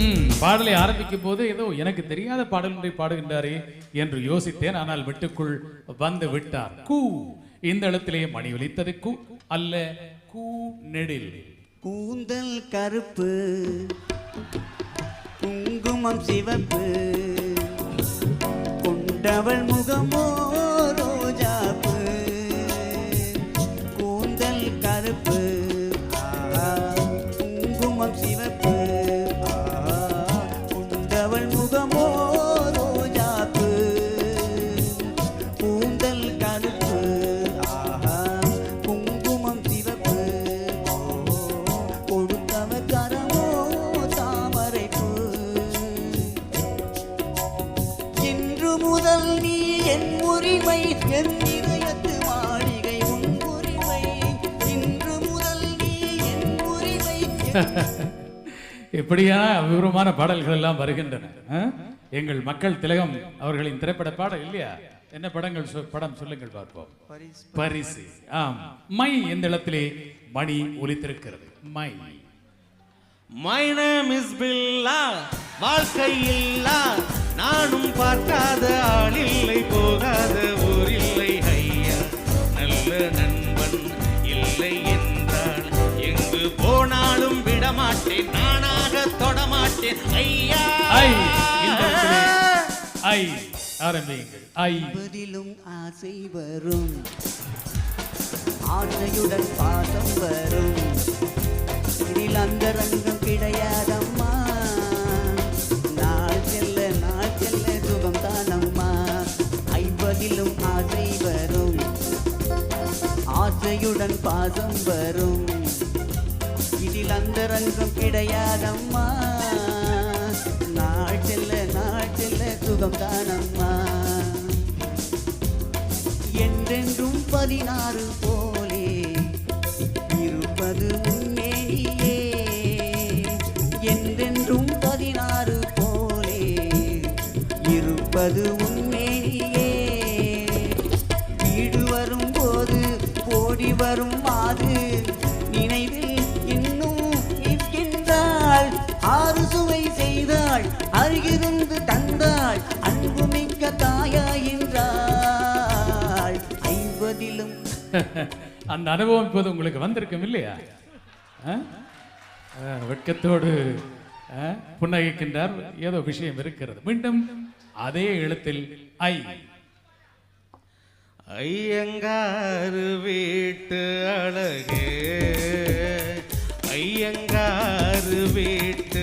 ம், பாடலை ஆரம்பிக்கும் போது ஏதோ எனக்கு தெரியாத பாடல் ஒன்றை பாடுகின்றாரே என்று யோசித்தேன். ஆனால் வீட்டுக்குள் வந்து விட்டார். கூ. இந்த இடத்திலே மணி ஒலித்தது கூ அல்ல கூ நெடில். கூந்தல் கருப்பு குங்குமம் சிவப்பு கொண்டவள் முகமோ உரிமை என் இதயத்து மாளிகை உன் உரிமை. இன்று முதல் நீ என் உரிமை. என் இப்படியான விவரமான பாடல்கள் எல்லாம் வருகின்றன? எங்கள் மக்கள் திலகம் அவர்களின் திரைப்பட பாடல் இல்லையா? என்ன படங்கள் படம் சொல்லுங்கள் பார்ப்போம். பரிசு. ஆம். மை இந்த இடத்திலே? மணி ஒலித்திருக்கிறது. My. My name is Billa வாழ்க்கை இல்லா நானும் பார்க்காத விடமாட்டேன் நானாக தொடமாட்டேன். ஐயா! ஐ ஆரம்பியுங்கள். ஐ. பதிலும் ஆசை வரும். ஆசையுடன் பாசம் வரும். இதில் அந்த ரங்கம் கிடையாதம்மா. நாள் செல்ல நாள் செல்ல சுகம் தானம்மா. ஐம்பதிலும் ஆசை வரும். ஆசையுடன் பாசம் வரும். இதில் அந்த ரங்கம் கிடையாதம்மா. நாட்டில் நாட்டில் நாள் சுகம் தானம்மா என்றென்றும் பதினாறு போலே இருப்பது உண்மையே என்றென்றும் பதினாறு போலே இருப்பது உன் அருகிருந்து தந்தாள் அன்புமிக்க தாயாயின்றாள் ஐம்பதிலும். அந்த அனுபவம் இப்போது உங்களுக்கு வந்திருக்கும் இல்லையா? வெட்கத்தோடு புன்னகைக்கின்றார். ஏதோ விஷயம் இருக்கிறது. மீண்டும் அதே எழுத்தில் ஐ. ஐயங்காரு வீட்டு அழகே.